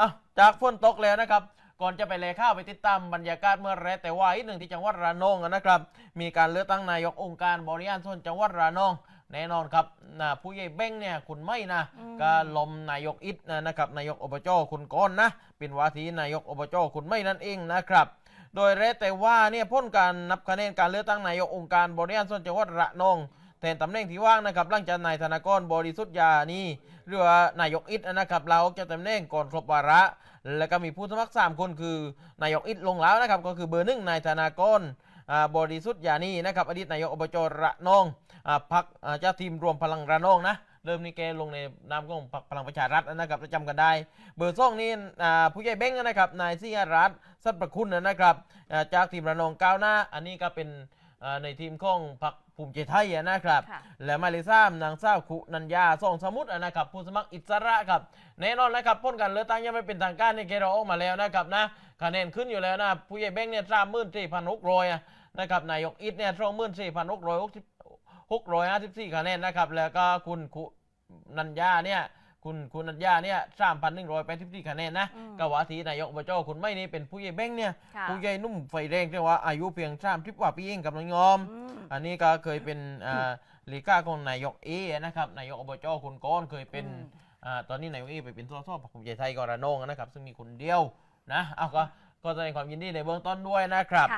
อะจากฝนตกแล้วนะครับ ก่อนจะไปเลยข้าวไปติดตามบรรยากาศเมื่อแรกแต่ว่าอีกหนึ่งที่จังหวัดระนองนะครับ มีการเลือกตั้งนายกองค์การบริหารส่วนจังหวัดระนอง แน่นอนครับนะผู้ใหญ่เบ้งเนี่ยคุณไม่นะอืมก็ลมนายกอิทนะนะครับนายกอบจคุณก้อนนะเป็นวาทีนายกอบจคุณไม่นั่นเองนะครับโดยแรกแต่ว่าเนี่ยพ้นการนับคะแนนการเลือกตั้งนายกองค์การบริหารส่วนจังหวัดระนอง แทนตำแหน่งที่ว่างนะครับหลังจากนายธนากรบริสุทธิ์ยานีหรือว่านายกอิทนะครับเราจะตำแหน่งก่อนครบวาระ แล้วก็มีผู้สมัครสามคนคือนายกอิทลงแล้วนะครับก็คือเบอร์หนึ่งนายธนากรอ่าบริสุทธิ์ยานีนะครับอดีตนายกอบจระนองพักเจ้าทีมรวมพลังระนองนะเริ่มนี่แกลงในนามของพลังประชารัฐนะครับจำกันได้ เบอร์สองนี่ผู้ใหญ่เบ้งนะครับนายซิยรัตน์สัตย์ประคุณนะครับจากทีมระนองก้าวหน้า อันนี้ก็เป็นในทีมของพรรค ภูมิใจไทยนะครับค่ะและหมายเลขสามนางสาวคุนัญญาส่องสมุทรนะครับ ผู้สมัครอิสระครับแน่นอนนะครับพ้นการเลือกตั้งยังไม่เป็นทางการในเกเราออกมาแล้วนะครับนะคะแนนขึ้นอยู่แล้วนะผู้ใหญ่เบ้งเนี่ยสามหมื่นสี่พันหกร้อยนะครับนายกอิทเนี่ยสองหมื่นสี่พันหกร้อยหกสิบหกร้อยห้าสิบสี่คะแนนนะครับ แล้วก็คุณคุนัญญาเนี่ย คุณคุณนัญญาเนี่ยสามพันหนึ่งร้อยแปดสิบสี่คะแนนนะอืมก็ว่าทีนายกอบจคุณไม่นี่เป็นผู้ใหญ่เบ้งเนี่ยค่ะผู้ใหญ่หนุ่มไฟแรงที่ว่าอายุเพียงสามสิบกว่าปีเองกับน้องยอมอืมอันนี้ก็เคยเป็นอ่าลีก้าของนายกเอนะครับนายกอบจคุณก้อนเคยเป็นอืมอ่าตอนนี้นายกเอไปเป็นสสพรรคภูมิใจไทยกระนองนะครับ ซึ่งมีคนเดียวนะเอาก็ก็แสดงความยินดีในเบื้องต้นด้วยนะครับค่ะ